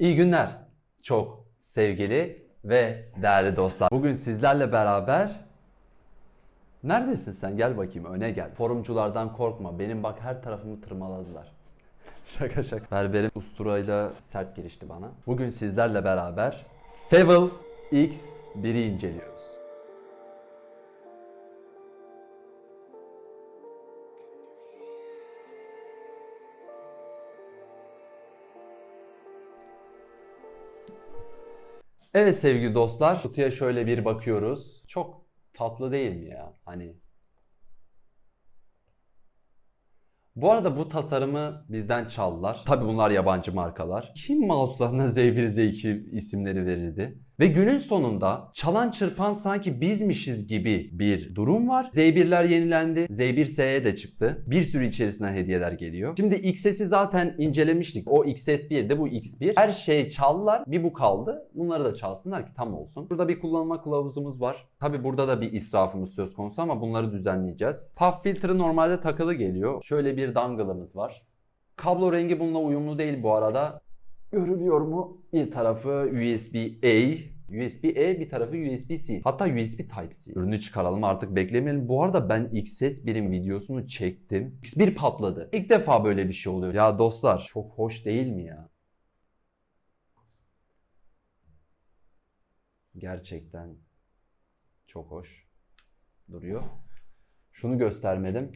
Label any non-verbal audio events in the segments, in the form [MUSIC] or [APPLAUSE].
İyi günler. Çok sevgili ve değerli dostlar. Bugün sizlerle beraber Neredesin sen? Gel bakayım öne gel. Forumculardan korkma. Benim bak her tarafımı tırmaladılar. [LAUGHS] şaka şaka. Berberim usturayla sert girişti bana. Bugün sizlerle beraber Fable X1'i inceliyoruz. Evet sevgili dostlar, kutuya şöyle bir bakıyoruz. Çok tatlı değil mi ya? Hani Bu arada bu tasarımı bizden çaldılar. Tabi bunlar yabancı markalar. Kim mouse'larına [LAUGHS] Z1 Z2 isimleri verirdi? Ve günün sonunda çalan çırpan sanki bizmişiz gibi bir durum var. Z1'ler yenilendi. Z1S'ye de çıktı. Bir sürü içerisinden hediyeler geliyor. Şimdi XS'i zaten incelemiştik. O XS1'de bu X1. Her şeyi çaldılar. Bir bu kaldı. Bunları da çalsınlar ki tam olsun. Burada bir kullanma kılavuzumuz var. Tabi burada da bir israfımız söz konusu ama bunları düzenleyeceğiz. Puff filtre normalde takılı geliyor. Şöyle bir dangle'ımız var. Kablo rengi bununla uyumlu değil bu arada. Görülüyor mu? Bir tarafı USB-A, USB-E bir tarafı USB-C. Hatta USB Type-C. Ürünü çıkaralım artık beklemeyelim. Bu arada ben XS1'in videosunu çektim. X1 patladı. İlk defa böyle bir şey oluyor. Ya dostlar çok hoş değil mi ya? Gerçekten çok hoş duruyor. Şunu göstermedim.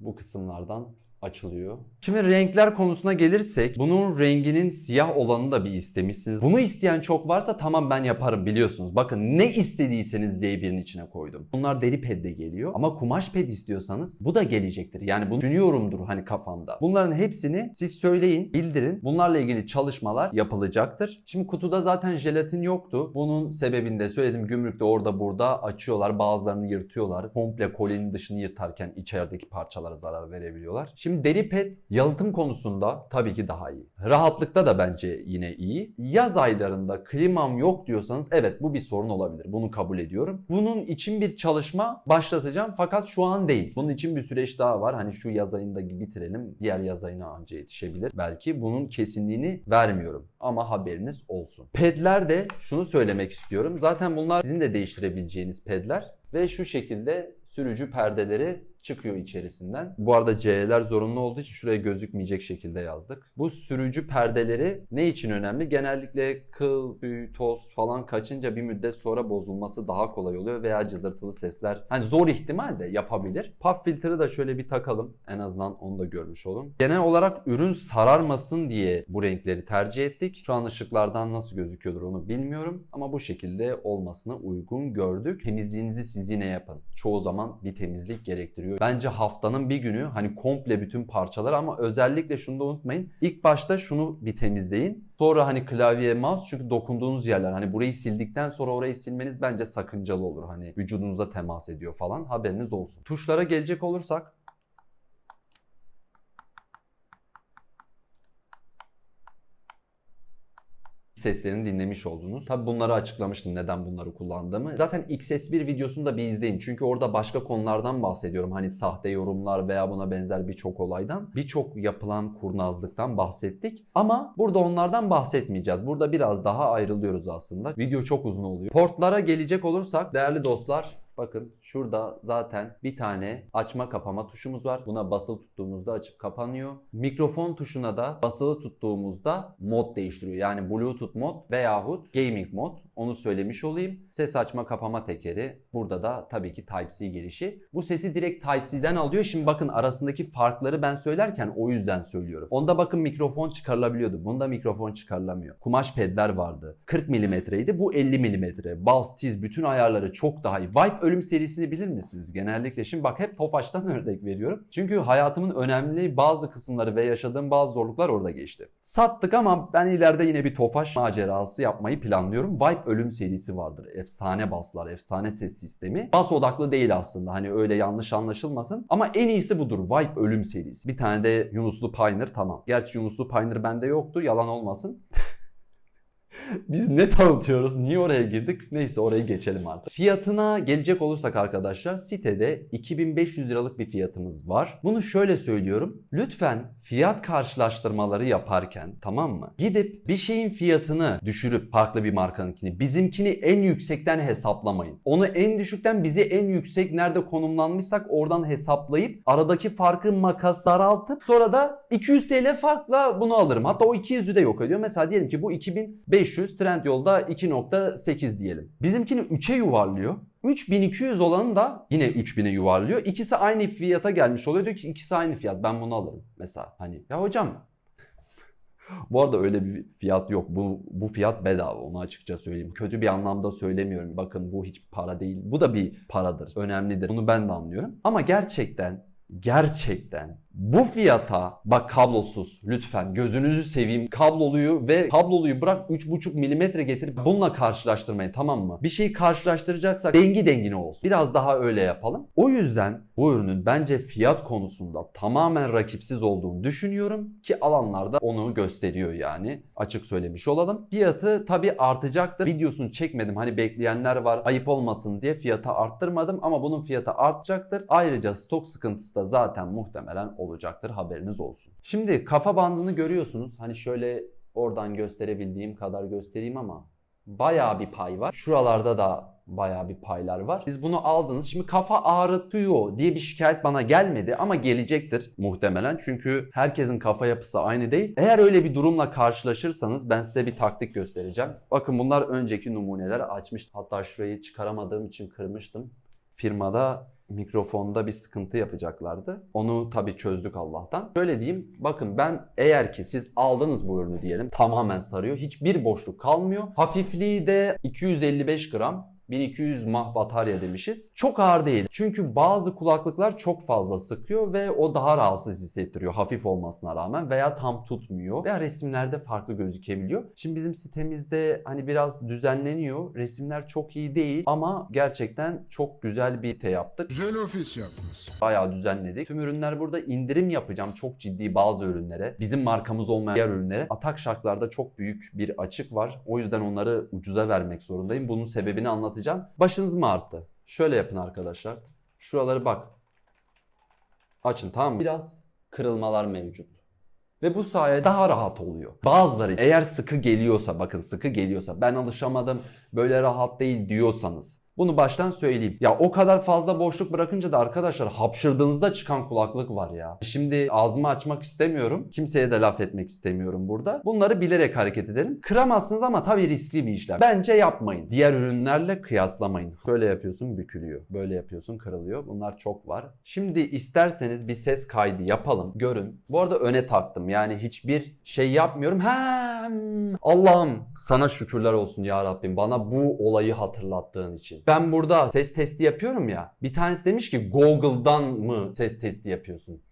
Bu kısımlardan açılıyor. Şimdi renkler konusuna gelirsek bunun renginin siyah olanını da bir istemişsiniz. Bunu isteyen çok varsa tamam ben yaparım biliyorsunuz. Bakın ne istediyseniz Z1'in içine koydum. Bunlar deri pedde geliyor ama kumaş ped istiyorsanız bu da gelecektir. Yani bunu düşünüyorumdur hani kafamda. Bunların hepsini siz söyleyin, bildirin. Bunlarla ilgili çalışmalar yapılacaktır. Şimdi kutuda zaten jelatin yoktu. Bunun sebebini de söyledim. Gümrükte orada burada açıyorlar. Bazılarını yırtıyorlar. Komple kolinin dışını yırtarken içerideki parçalara zarar verebiliyorlar. Şimdi deri pet yalıtım konusunda tabii ki daha iyi. Rahatlıkta da bence yine iyi. Yaz aylarında klimam yok diyorsanız evet bu bir sorun olabilir. Bunu kabul ediyorum. Bunun için bir çalışma başlatacağım fakat şu an değil. Bunun için bir süreç daha var. Hani şu yaz ayında bitirelim. Diğer yaz ayına anca yetişebilir. Belki bunun kesinliğini vermiyorum. Ama haberiniz olsun. Pedler de şunu söylemek istiyorum. Zaten bunlar sizin de değiştirebileceğiniz pedler. Ve şu şekilde sürücü perdeleri çıkıyor içerisinden. Bu arada C'ler zorunlu olduğu için şuraya gözükmeyecek şekilde yazdık. Bu sürücü perdeleri ne için önemli? Genellikle kıl, tüy, toz falan kaçınca bir müddet sonra bozulması daha kolay oluyor veya cızırtılı sesler. Hani zor ihtimal de yapabilir. Puff filtre de şöyle bir takalım. En azından onu da görmüş olun. Genel olarak ürün sararmasın diye bu renkleri tercih ettik. Şu an ışıklardan nasıl gözüküyordur onu bilmiyorum. Ama bu şekilde olmasına uygun gördük. Temizliğinizi siz yine yapın. Çoğu zaman bir temizlik gerektiriyor. Bence haftanın bir günü hani komple bütün parçalar ama özellikle şunu da unutmayın. İlk başta şunu bir temizleyin. Sonra hani klavye, mouse çünkü dokunduğunuz yerler hani burayı sildikten sonra orayı silmeniz bence sakıncalı olur. Hani vücudunuza temas ediyor falan haberiniz olsun. Tuşlara gelecek olursak seslerini dinlemiş oldunuz. Tabi bunları açıklamıştım neden bunları kullandığımı. Zaten XS1 videosunu da bir izleyin. Çünkü orada başka konulardan bahsediyorum. Hani sahte yorumlar veya buna benzer birçok olaydan. Birçok yapılan kurnazlıktan bahsettik. Ama burada onlardan bahsetmeyeceğiz. Burada biraz daha ayrılıyoruz aslında. Video çok uzun oluyor. Portlara gelecek olursak değerli dostlar Bakın şurada zaten bir tane açma kapama tuşumuz var. Buna basılı tuttuğumuzda açıp kapanıyor. Mikrofon tuşuna da basılı tuttuğumuzda mod değiştiriyor. Yani Bluetooth mod veyahut Gaming mod. Onu söylemiş olayım. Ses açma kapama tekeri. Burada da tabii ki Type-C girişi. Bu sesi direkt Type-C'den alıyor. Şimdi bakın arasındaki farkları ben söylerken o yüzden söylüyorum. Onda bakın mikrofon çıkarılabiliyordu. Bunda mikrofon çıkarılamıyor. Kumaş pedler vardı. 40 milimetreydi. Bu 50 milimetre. Bass, tiz bütün ayarları çok daha iyi. Vibe Ölüm serisini bilir misiniz? Genellikle şimdi bak hep Tofaş'tan [LAUGHS] örnek veriyorum. Çünkü hayatımın önemli bazı kısımları ve yaşadığım bazı zorluklar orada geçti. Sattık ama ben ileride yine bir Tofaş macerası yapmayı planlıyorum. Vibe Ölüm serisi vardır. Efsane baslar, efsane ses sistemi. Bas odaklı değil aslında. Hani öyle yanlış anlaşılmasın. Ama en iyisi budur. Vibe Ölüm serisi. Bir tane de Yunuslu Pioneer tamam. Gerçi Yunuslu Pioneer bende yoktu. Yalan olmasın. [LAUGHS] [LAUGHS] Biz ne tanıtıyoruz? Niye oraya girdik? Neyse orayı geçelim artık. Fiyatına gelecek olursak arkadaşlar sitede 2500 liralık bir fiyatımız var. Bunu şöyle söylüyorum. Lütfen fiyat karşılaştırmaları yaparken tamam mı? Gidip bir şeyin fiyatını düşürüp farklı bir markanınkini bizimkini en yüksekten hesaplamayın. Onu en düşükten bizi en yüksek nerede konumlanmışsak oradan hesaplayıp aradaki farkı makas daraltıp sonra da 200 TL farkla bunu alırım. Hatta o 200'ü de yok ediyor. Mesela diyelim ki bu 2500 Trendyol'da 2.8 diyelim. Bizimkini 3'e yuvarlıyor. 3200 olanı da yine 3000'e yuvarlıyor. İkisi aynı fiyata gelmiş oluyor. Diyor ki ikisi aynı fiyat. Ben bunu alırım. Mesela hani ya hocam [LAUGHS] bu arada öyle bir fiyat yok. Bu, bu fiyat bedava onu açıkça söyleyeyim. Kötü bir anlamda söylemiyorum. Bakın bu hiç para değil. Bu da bir paradır. Önemlidir. Bunu ben de anlıyorum. Ama gerçekten gerçekten bu fiyata bak kablosuz lütfen gözünüzü seveyim kabloluyu ve kabloluyu bırak 3.5 milimetre getirip bununla karşılaştırmayın tamam mı? Bir şeyi karşılaştıracaksak dengi dengine olsun. Biraz daha öyle yapalım. O yüzden bu ürünün bence fiyat konusunda tamamen rakipsiz olduğunu düşünüyorum ki alanlarda onu gösteriyor yani. Açık söylemiş olalım. Fiyatı tabi artacaktır. Videosunu çekmedim hani bekleyenler var ayıp olmasın diye fiyatı arttırmadım ama bunun fiyatı artacaktır. Ayrıca stok sıkıntısı da zaten muhtemelen olacaktır haberiniz olsun. Şimdi kafa bandını görüyorsunuz. Hani şöyle oradan gösterebildiğim kadar göstereyim ama bayağı bir pay var. Şuralarda da bayağı bir paylar var. Siz bunu aldınız. Şimdi kafa ağrıtıyor diye bir şikayet bana gelmedi ama gelecektir muhtemelen. Çünkü herkesin kafa yapısı aynı değil. Eğer öyle bir durumla karşılaşırsanız ben size bir taktik göstereceğim. Bakın bunlar önceki numuneler açmış. Hatta şurayı çıkaramadığım için kırmıştım. Firmada mikrofonda bir sıkıntı yapacaklardı. Onu tabii çözdük Allah'tan. Şöyle diyeyim bakın ben eğer ki siz aldınız bu ürünü diyelim tamamen sarıyor. Hiçbir boşluk kalmıyor. Hafifliği de 255 gram. 1200 mah batarya demişiz. Çok ağır değil. Çünkü bazı kulaklıklar çok fazla sıkıyor ve o daha rahatsız hissettiriyor hafif olmasına rağmen veya tam tutmuyor veya resimlerde farklı gözükebiliyor. Şimdi bizim sitemizde hani biraz düzenleniyor. Resimler çok iyi değil ama gerçekten çok güzel bir site yaptık. Güzel ofis yapmış. Bayağı düzenledik. Tüm ürünler burada indirim yapacağım çok ciddi bazı ürünlere. Bizim markamız olmayan diğer ürünlere. Atak şartlarda çok büyük bir açık var. O yüzden onları ucuza vermek zorundayım. Bunun sebebini anlatacağım. Başınız mı arttı? Şöyle yapın arkadaşlar. Şuraları bak. Açın tamam mı? Biraz kırılmalar mevcut. Ve bu sayede daha rahat oluyor. Bazıları eğer sıkı geliyorsa bakın sıkı geliyorsa ben alışamadım böyle rahat değil diyorsanız bunu baştan söyleyeyim. Ya o kadar fazla boşluk bırakınca da arkadaşlar hapşırdığınızda çıkan kulaklık var ya. Şimdi ağzımı açmak istemiyorum. Kimseye de laf etmek istemiyorum burada. Bunları bilerek hareket edelim. Kıramazsınız ama tabii riskli bir işlem. Bence yapmayın. Diğer ürünlerle kıyaslamayın. Böyle yapıyorsun bükülüyor. Böyle yapıyorsun kırılıyor. Bunlar çok var. Şimdi isterseniz bir ses kaydı yapalım. Görün. Bu arada öne taktım. Yani hiçbir şey yapmıyorum. Hem Allah'ım sana şükürler olsun ya Rabbim. Bana bu olayı hatırlattığın için. Ben burada ses testi yapıyorum ya. Bir tanesi demiş ki Google'dan mı ses testi yapıyorsun?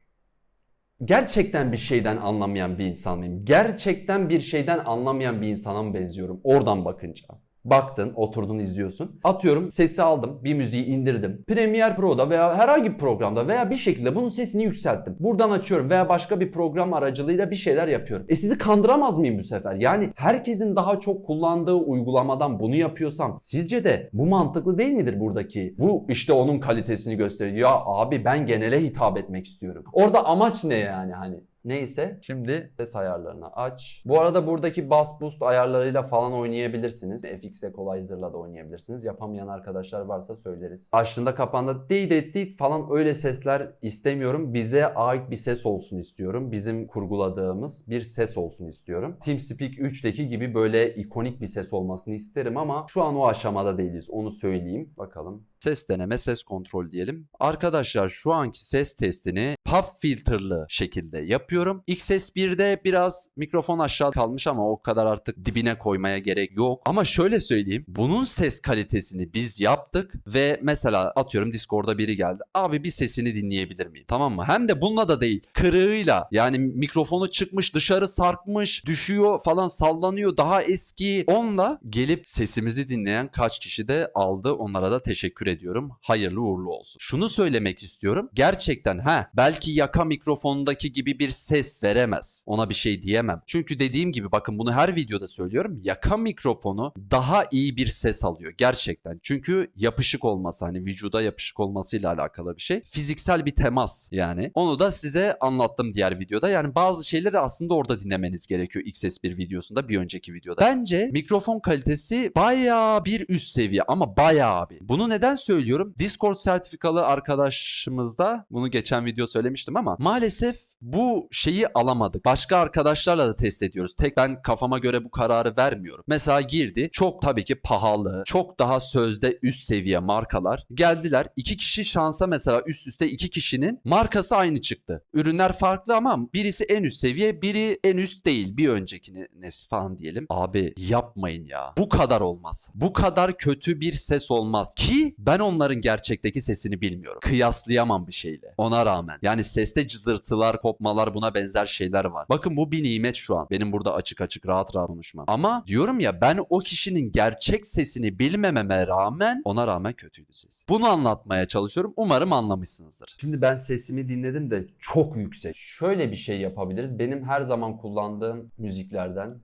Gerçekten bir şeyden anlamayan bir insan mıyım? Gerçekten bir şeyden anlamayan bir insana mı benziyorum oradan bakınca? Baktın, oturdun izliyorsun. Atıyorum sesi aldım, bir müziği indirdim. Premiere Pro'da veya herhangi bir programda veya bir şekilde bunun sesini yükselttim. Buradan açıyorum veya başka bir program aracılığıyla bir şeyler yapıyorum. E sizi kandıramaz mıyım bu sefer? Yani herkesin daha çok kullandığı uygulamadan bunu yapıyorsam sizce de bu mantıklı değil midir buradaki? Bu işte onun kalitesini gösteriyor. Ya abi ben genele hitap etmek istiyorum. Orada amaç ne yani hani? Neyse şimdi ses ayarlarını aç. Bu arada buradaki bass boost ayarlarıyla falan oynayabilirsiniz. FX Equalizer'la da oynayabilirsiniz. Yapamayan arkadaşlar varsa söyleriz. Açtığında kapağında dit dit dit falan öyle sesler istemiyorum. Bize ait bir ses olsun istiyorum. Bizim kurguladığımız bir ses olsun istiyorum. TeamSpeak 3'teki gibi böyle ikonik bir ses olmasını isterim ama şu an o aşamada değiliz. Onu söyleyeyim. Bakalım. Ses deneme, ses kontrol diyelim. Arkadaşlar şu anki ses testini puff filterlı şekilde yapıyorum. XS1'de biraz mikrofon aşağı kalmış ama o kadar artık dibine koymaya gerek yok. Ama şöyle söyleyeyim. Bunun ses kalitesini biz yaptık ve mesela atıyorum Discord'da biri geldi. Abi bir sesini dinleyebilir miyim? Tamam mı? Hem de bununla da değil. Kırığıyla yani mikrofonu çıkmış dışarı sarkmış düşüyor falan sallanıyor daha eski. Onunla gelip sesimizi dinleyen kaç kişi de aldı. Onlara da teşekkür ediyorum. Hayırlı uğurlu olsun. Şunu söylemek istiyorum. Gerçekten ha Belki yaka mikrofonundaki gibi bir ses veremez. Ona bir şey diyemem. Çünkü dediğim gibi bakın bunu her videoda söylüyorum. Yaka mikrofonu daha iyi bir ses alıyor gerçekten. Çünkü yapışık olması hani vücuda yapışık olmasıyla alakalı bir şey. Fiziksel bir temas yani. Onu da size anlattım diğer videoda. Yani bazı şeyleri aslında orada dinlemeniz gerekiyor XS1 videosunda bir önceki videoda. Bence mikrofon kalitesi bayağı bir üst seviye ama bayağı bir. Bunu neden söylüyorum? Discord sertifikalı arkadaşımızda bunu geçen video söylemiştim ama maalesef bu şeyi alamadık. Başka arkadaşlarla da test ediyoruz. Tek ben kafama göre bu kararı vermiyorum. Mesela girdi. Çok tabii ki pahalı. Çok daha sözde üst seviye markalar. Geldiler. iki kişi şansa mesela üst üste iki kişinin markası aynı çıktı. Ürünler farklı ama birisi en üst seviye, biri en üst değil. Bir öncekini falan diyelim. Abi yapmayın ya. Bu kadar olmaz. Bu kadar kötü bir ses olmaz. Ki ben onların gerçekteki sesini bilmiyorum. Kıyaslayamam bir şeyle. Ona rağmen. Yani seste cızırtılar, kopmalar buna benzer şeyler var. Bakın bu bir nimet şu an. Benim burada açık açık rahat rahat konuşmam. Ama diyorum ya ben o kişinin gerçek sesini bilmememe rağmen ona rağmen kötüydü ses. Bunu anlatmaya çalışıyorum. Umarım anlamışsınızdır. Şimdi ben sesimi dinledim de çok yüksek. Şöyle bir şey yapabiliriz. Benim her zaman kullandığım müziklerden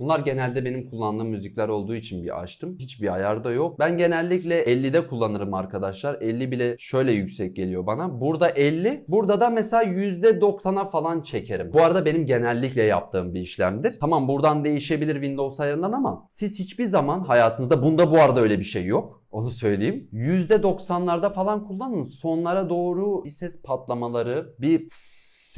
Bunlar genelde benim kullandığım müzikler olduğu için bir açtım. Hiçbir ayarda yok. Ben genellikle 50'de kullanırım arkadaşlar. 50 bile şöyle yüksek geliyor bana. Burada 50. Burada da mesela %90'a falan çekerim. Bu arada benim genellikle yaptığım bir işlemdir. Tamam buradan değişebilir Windows ayarından ama siz hiçbir zaman hayatınızda bunda bu arada öyle bir şey yok. Onu söyleyeyim. %90'larda falan kullanın. Sonlara doğru bir ses patlamaları, bir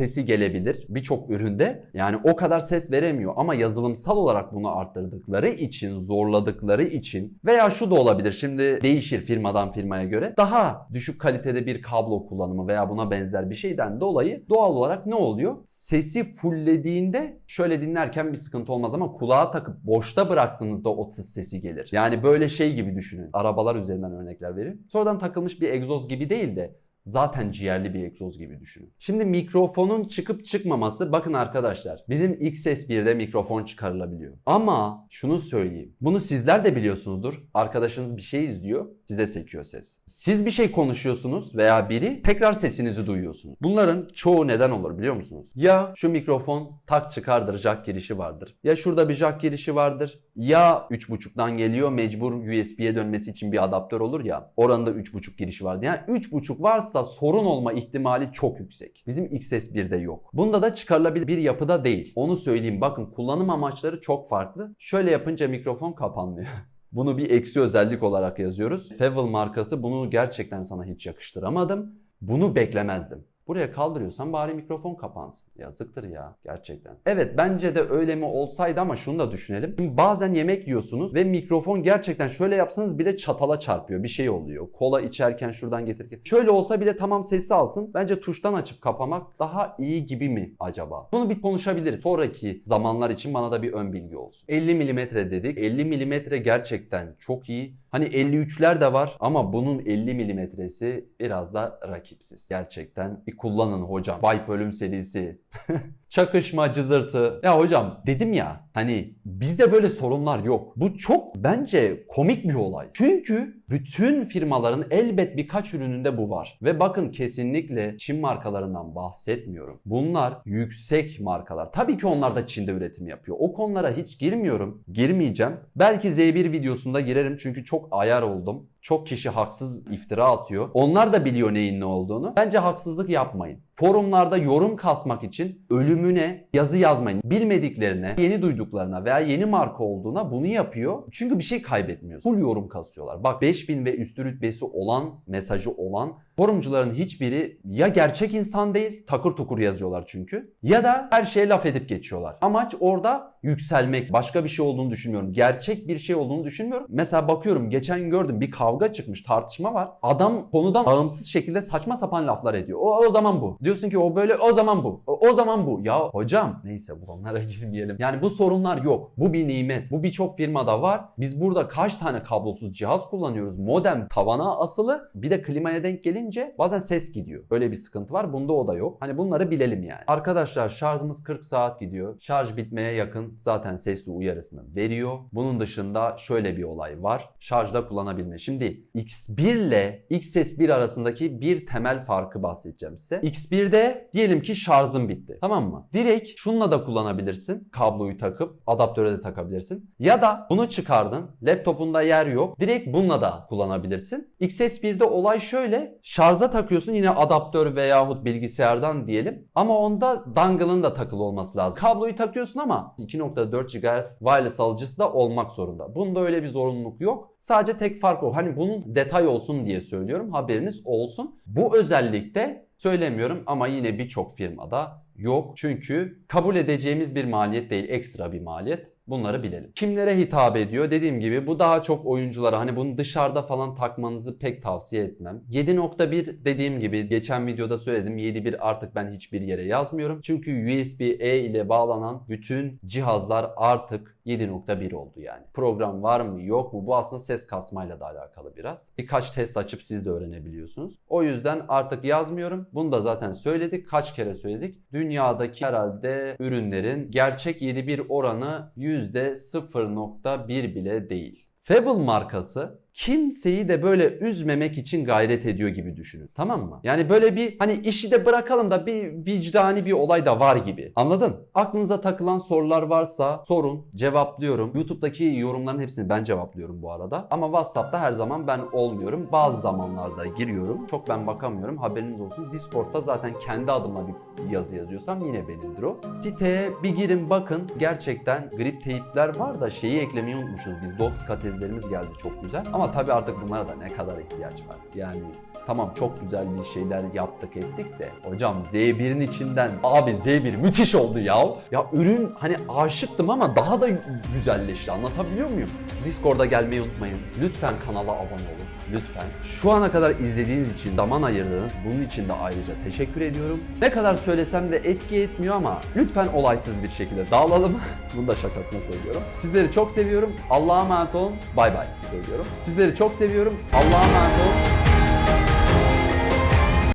sesi gelebilir birçok üründe. Yani o kadar ses veremiyor ama yazılımsal olarak bunu arttırdıkları için, zorladıkları için veya şu da olabilir. Şimdi değişir firmadan firmaya göre. Daha düşük kalitede bir kablo kullanımı veya buna benzer bir şeyden dolayı doğal olarak ne oluyor? Sesi fulllediğinde şöyle dinlerken bir sıkıntı olmaz ama kulağa takıp boşta bıraktığınızda o tıs sesi gelir. Yani böyle şey gibi düşünün. Arabalar üzerinden örnekler vereyim. Sonradan takılmış bir egzoz gibi değil de zaten ciğerli bir egzoz gibi düşünün. Şimdi mikrofonun çıkıp çıkmaması bakın arkadaşlar bizim XS1'de mikrofon çıkarılabiliyor. Ama şunu söyleyeyim. Bunu sizler de biliyorsunuzdur. Arkadaşınız bir şey izliyor size sekiyor ses. Siz bir şey konuşuyorsunuz veya biri tekrar sesinizi duyuyorsunuz. Bunların çoğu neden olur biliyor musunuz? Ya şu mikrofon tak çıkardır jack girişi vardır. Ya şurada bir jack girişi vardır. Ya 3.5'dan geliyor mecbur USB'ye dönmesi için bir adaptör olur ya. Oranın da 3.5 girişi vardı. Yani 3.5 varsa sorun olma ihtimali çok yüksek. Bizim XS1'de yok. Bunda da çıkarılabilir bir yapıda değil. Onu söyleyeyim bakın kullanım amaçları çok farklı. Şöyle yapınca mikrofon kapanmıyor. [LAUGHS] Bunu bir eksi özellik olarak yazıyoruz. Fevel markası bunu gerçekten sana hiç yakıştıramadım. Bunu beklemezdim. Buraya kaldırıyorsan bari mikrofon kapansın. Yazıktır ya gerçekten. Evet bence de öyle mi olsaydı ama şunu da düşünelim. Şimdi bazen yemek yiyorsunuz ve mikrofon gerçekten şöyle yapsanız bile çatala çarpıyor. Bir şey oluyor. Kola içerken şuradan getirirken. Şöyle olsa bile tamam sesi alsın. Bence tuştan açıp kapamak daha iyi gibi mi acaba? Bunu bir konuşabiliriz. Sonraki zamanlar için bana da bir ön bilgi olsun. 50 mm dedik. 50 mm gerçekten çok iyi. Hani 53'ler de var ama bunun 50 milimetresi biraz da rakipsiz. Gerçekten bir kullanın hocam. Vibe Ölüm serisi. [LAUGHS] Çakışma, cızırtı. Ya hocam dedim ya hani bizde böyle sorunlar yok. Bu çok bence komik bir olay. Çünkü bütün firmaların elbet birkaç ürününde bu var. Ve bakın kesinlikle Çin markalarından bahsetmiyorum. Bunlar yüksek markalar. Tabii ki onlar da Çin'de üretim yapıyor. O konulara hiç girmiyorum. Girmeyeceğim. Belki Z1 videosunda girerim çünkü çok ayar oldum. Çok kişi haksız iftira atıyor. Onlar da biliyor neyin ne olduğunu. Bence haksızlık yapmayın. Forumlarda yorum kasmak için ölümüne yazı yazmayın. Bilmediklerine, yeni duyduklarına veya yeni marka olduğuna bunu yapıyor. Çünkü bir şey kaybetmiyor. Full yorum kasıyorlar. Bak 5000 ve üstü rütbesi olan, mesajı olan forumcuların hiçbiri ya gerçek insan değil, takır tukur yazıyorlar çünkü. Ya da her şeye laf edip geçiyorlar. Amaç orada yükselmek. Başka bir şey olduğunu düşünmüyorum. Gerçek bir şey olduğunu düşünmüyorum. Mesela bakıyorum geçen gördüm bir kavga çıkmış, tartışma var. Adam konudan bağımsız şekilde saçma sapan laflar ediyor. O, o zaman bu. Diyorsun ki o böyle o zaman bu. O, o zaman bu. Ya hocam neyse bu konulara [LAUGHS] girmeyelim. Yani bu sorunlar yok. Bu bir nimet. Bu birçok firmada var. Biz burada kaç tane kablosuz cihaz kullanıyoruz? Modem tavana asılı. Bir de klimaya denk gelince bazen ses gidiyor. Öyle bir sıkıntı var. Bunda o da yok. Hani bunları bilelim yani. Arkadaşlar şarjımız 40 saat gidiyor. Şarj bitmeye yakın zaten sesli uyarısını veriyor. Bunun dışında şöyle bir olay var. Şarjda kullanabilme. Şimdi X1 ile XS1 arasındaki bir temel farkı bahsedeceğim size. X1'de diyelim ki şarjın bitti. Tamam mı? Direkt şununla da kullanabilirsin. Kabloyu takıp adaptöre de takabilirsin. Ya da bunu çıkardın. Laptopunda yer yok. Direkt bununla da kullanabilirsin. XS1'de olay şöyle. Şarja takıyorsun yine adaptör veyahut bilgisayardan diyelim. Ama onda dongle'ın da takılı olması lazım. Kabloyu takıyorsun ama 2.4 GHz wireless alıcısı da olmak zorunda. Bunda öyle bir zorunluluk yok. Sadece tek fark o. Hani bunun detay olsun diye söylüyorum. Haberiniz olsun. Bu özellikte söylemiyorum ama yine birçok firmada yok. Çünkü kabul edeceğimiz bir maliyet değil, ekstra bir maliyet. Bunları bilelim. Kimlere hitap ediyor? Dediğim gibi bu daha çok oyunculara hani bunu dışarıda falan takmanızı pek tavsiye etmem. 7.1 dediğim gibi geçen videoda söyledim. 7.1 artık ben hiçbir yere yazmıyorum. Çünkü USB-E ile bağlanan bütün cihazlar artık 7.1 oldu yani. Program var mı yok mu? Bu aslında ses kasmayla da alakalı biraz. Birkaç test açıp siz de öğrenebiliyorsunuz. O yüzden artık yazmıyorum. Bunu da zaten söyledik. Kaç kere söyledik. Dünyadaki herhalde ürünlerin gerçek 7.1 oranı %0.1 bile değil. Fable markası kimseyi de böyle üzmemek için gayret ediyor gibi düşünün. Tamam mı? Yani böyle bir hani işi de bırakalım da bir vicdani bir olay da var gibi. Anladın? Aklınıza takılan sorular varsa sorun, cevaplıyorum. YouTube'daki yorumların hepsini ben cevaplıyorum bu arada. Ama WhatsApp'ta her zaman ben olmuyorum. Bazı zamanlarda giriyorum. Çok ben bakamıyorum. Haberiniz olsun. Discord'da zaten kendi adıma bir yazı yazıyorsam yine benimdir o. Siteye bir girin bakın. Gerçekten grip teyipler var da şeyi eklemeyi unutmuşuz biz. DOS katezlerimiz geldi çok güzel. Ama tabii artık bunlara da ne kadar ihtiyaç var. Yani Tamam çok güzel bir şeyler yaptık ettik de hocam Z1'in içinden abi Z1 müthiş oldu ya. Ya ürün hani aşıktım ama daha da güzelleşti anlatabiliyor muyum? Discord'a gelmeyi unutmayın. Lütfen kanala abone olun. Lütfen. Şu ana kadar izlediğiniz için zaman ayırdınız. Bunun için de ayrıca teşekkür ediyorum. Ne kadar söylesem de etki etmiyor ama lütfen olaysız bir şekilde dağılalım. [LAUGHS] Bunu da şakasına söylüyorum. Sizleri çok seviyorum. Allah'a emanet olun. Bay bay söylüyorum. Sizleri çok seviyorum. Allah'a emanet olun.